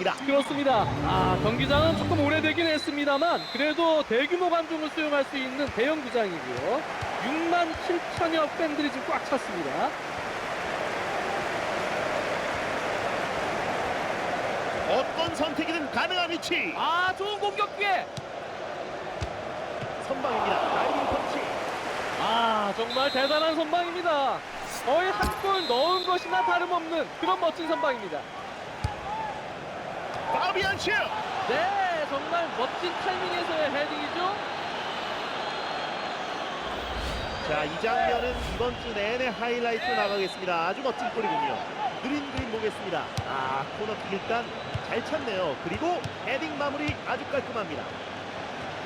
있습니다. 그렇습니다. 아, 경기장은 조금 오래되긴 했습니다만 그래도 대규모 관중을 수용할 수 있는 대형 구장이고요. 6만 7천여 팬들이 지금 꽉 찼습니다. 어떤 선택이든 가능한 위치. 아, 좋은 공격 기회. 선방입니다. 다이빙 펀치. 아, 정말 대단한 선방입니다. 거의 한 골 넣은 것이나 다름없는 그런 멋진 선방입니다. 슈. 네, 정말 멋진 타이밍에서의 헤딩이죠. 자, 이 장면은 이번 주 내내 하이라이트로 나가겠습니다. 아주 멋진 골이군요. 느린 그림 보겠습니다. 아, 코너킥 일단 잘 찼네요. 그리고 헤딩 마무리 아주 깔끔합니다.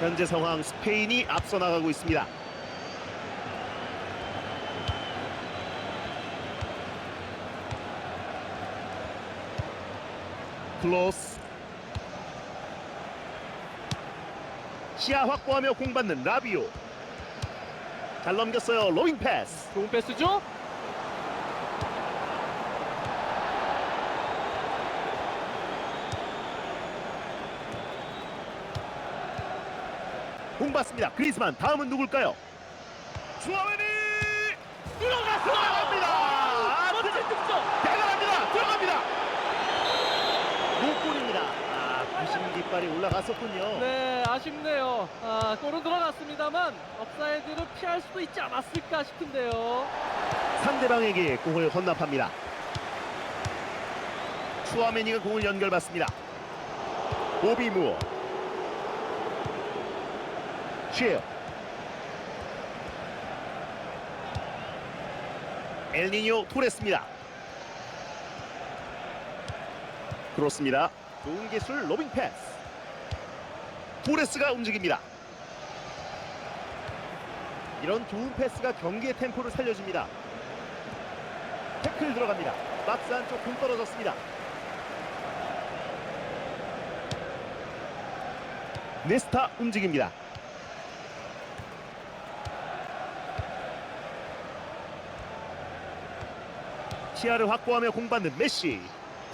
현재 상황 스페인이 앞서 나가고 있습니다. 클로스 시야 확보하며 공받는 라비오. 잘 넘겼어요 로잉 패스. 좋은 패스죠? 공 받습니다. 그리스만 다음은 누굴까요? 주아메니! 들어갔습니다 아, 멋진 득점. 대단합니다 들어갑니다 노골입니다 아 깃발이 올라갔었군요. 네, 아쉽네요. 아, 골은 들어갔습니다만 업사이드를 피할 수도 있지 않았을까 싶은데요. 상대방에게 공을 헌납합니다. 추아메니가 공을 연결받습니다. 오비 무어 쉐어 엘니뇨 토레스입니다. 그렇습니다. 좋은 기술 로빙 패스 토레스가 움직입니다 이런 좋은 패스가 경기의 템포를 살려줍니다 태클 들어갑니다. 박스 안쪽 공 떨어졌습니다. 네스타 움직입니다. 시야를 확보하며 공 받는 메시.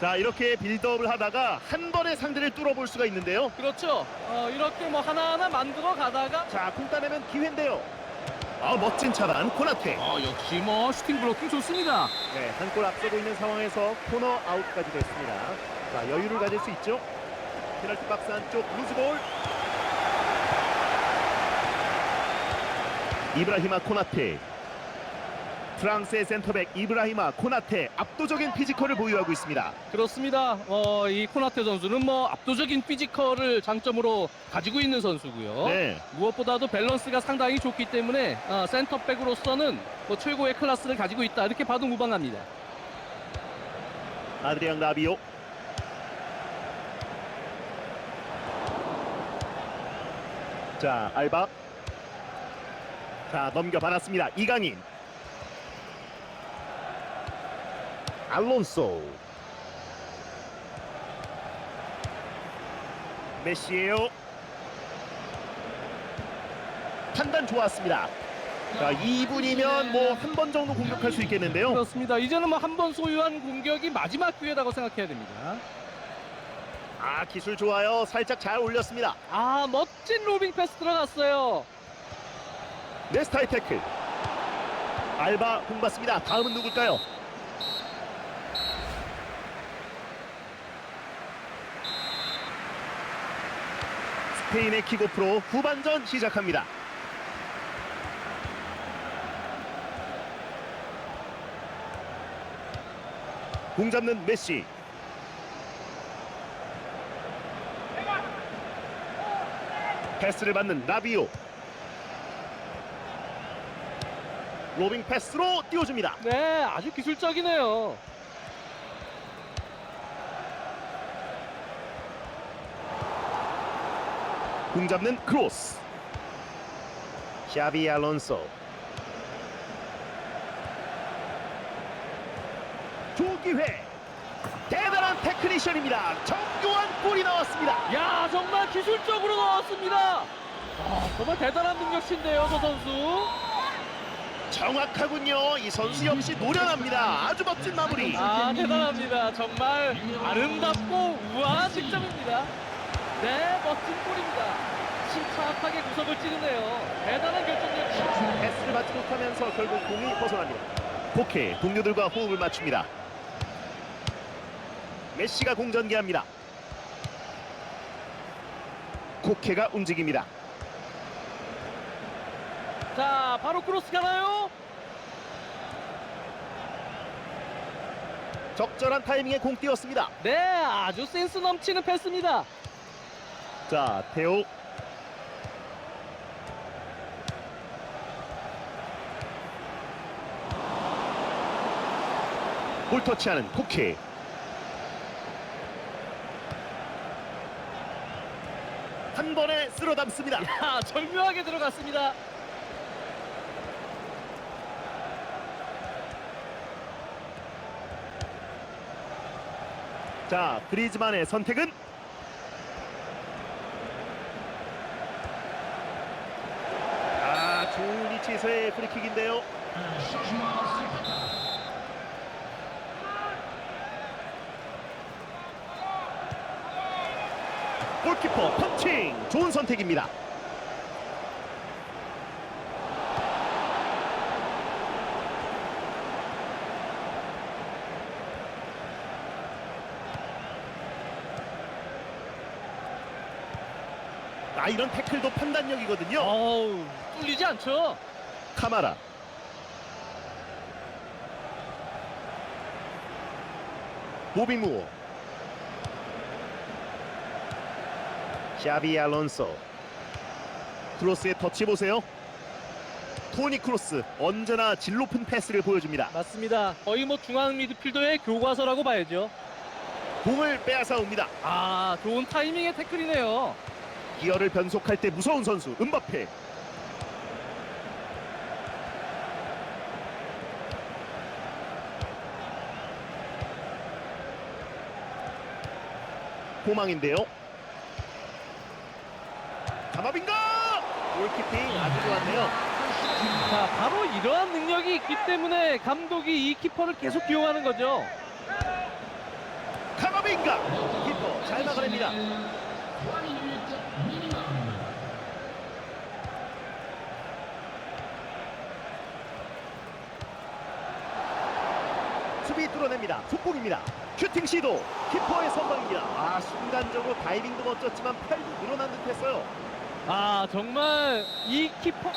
자 이렇게 빌드업을 하다가 한 번에 상대를 뚫어볼 수가 있는데요. 그렇죠. 어, 이렇게 뭐 하나하나 만들어 가다가 자, 공 따내면 기회인데요. 아, 멋진 차단 코나테. 어, 역시 뭐 슈팅 블로킹 좋습니다. 네, 한 골 앞서고 있는 상황에서 코너 아웃까지 됐습니다. 자, 여유를 가질 수 있죠. 페널티 박스 안쪽 루즈볼. 이브라히마 코나테. 프랑스의 센터백 이브라히마 코나테 압도적인 피지컬을 보유하고 있습니다. 그렇습니다. 어, 이 코나테 선수는 뭐 압도적인 피지컬을 장점으로 가지고 있는 선수고요. 네, 무엇보다도 밸런스가 상당히 좋기 때문에 어, 센터백으로서는 뭐 최고의 클래스를 가지고 있다 이렇게 봐도 무방합니다. 아드리앙 라비오. 자, 알바. 자, 넘겨받았습니다. 이강인. 알론소. 메시예요. 판단 좋았습니다. 자, 2분이면 뭐 한 번 정도 공격할 수 있겠는데요. 그렇습니다. 이제는 뭐 한 번 소유한 공격이 마지막 기회라고 생각해야 됩니다. 아, 기술 좋아요. 살짝 잘 올렸습니다. 아 멋진 로빙 패스 들어갔어요. 네스타의 태클 알바 공 받습니다 다음은 누굴까요 스페인의 킥오프로 후반전 시작합니다 공 잡는 메시 패스를 받는 라비오 로빙 패스로 띄워줍니다. 네, 아주 기술적이네요. 공 잡는 크로스. 샤비 알론소. 조기회. 대단한 테크니션입니다. 정교한 골이 나왔습니다. 야 정말 기술적으로 넣었습니다. 아, 정말 대단한 능력치인데요, 저 선수. 정확하군요. 이 선수 역시 노련합니다. 아주 멋진 마무리. 아 대단합니다. 정말 아름답고 우아한 있습니다. 네, 멋진 골입니다. 침착하게 구석을 찌르네요. 대단한 결정력입니다. 패스를 받지 못하면서 결국 공이 벗어납니다. 포케 동료들과 호흡을 맞춥니다. 메시가 공전기합니다. 코케가 움직입니다. 자, 바로 크로스 가나요? 적절한 타이밍에 공 띄웠습니다. 네, 아주 센스 넘치는 패스입니다. 자, 테오. 볼 터치하는 코케. 한 번에 쓸어 담습니다. 야, 절묘하게 들어갔습니다. 자, 그리즈만의 선택은 아, 위치에서의 프리킥인데요. 골키퍼 펀칭 좋은 선택입니다. 아 이런 태클도 판단력이거든요. 어우, 뚫리지 않죠? 카마라. 보비 무어 샤비 알론소. 크로스의 터치 보세요. 토니 크로스 언제나 질 높은 패스를 보여줍니다. 맞습니다. 거의 뭐 중앙 미드필더의 교과서라고 봐야죠. 공을 빼앗아 옵니다. 아, 좋은 타이밍의 태클이네요. 기어를 변속할 때 무서운 선수 은바페 포망인데요. 가마빈가? 골키핑 아주 좋았네요. 자, 바로 이러한 능력이 있기 때문에 감독이 이 키퍼를 계속 기용하는 거죠. 가마빈가. 키퍼 잘 막아냅니다 수비 뚫어냅니다. 속공입니다. 슈팅 시도. 키퍼의 선방입니다. 아 순간적으로 다이빙도 멋졌지만 팔도 늘어난 듯했어요. 아, 정말 이 키퍼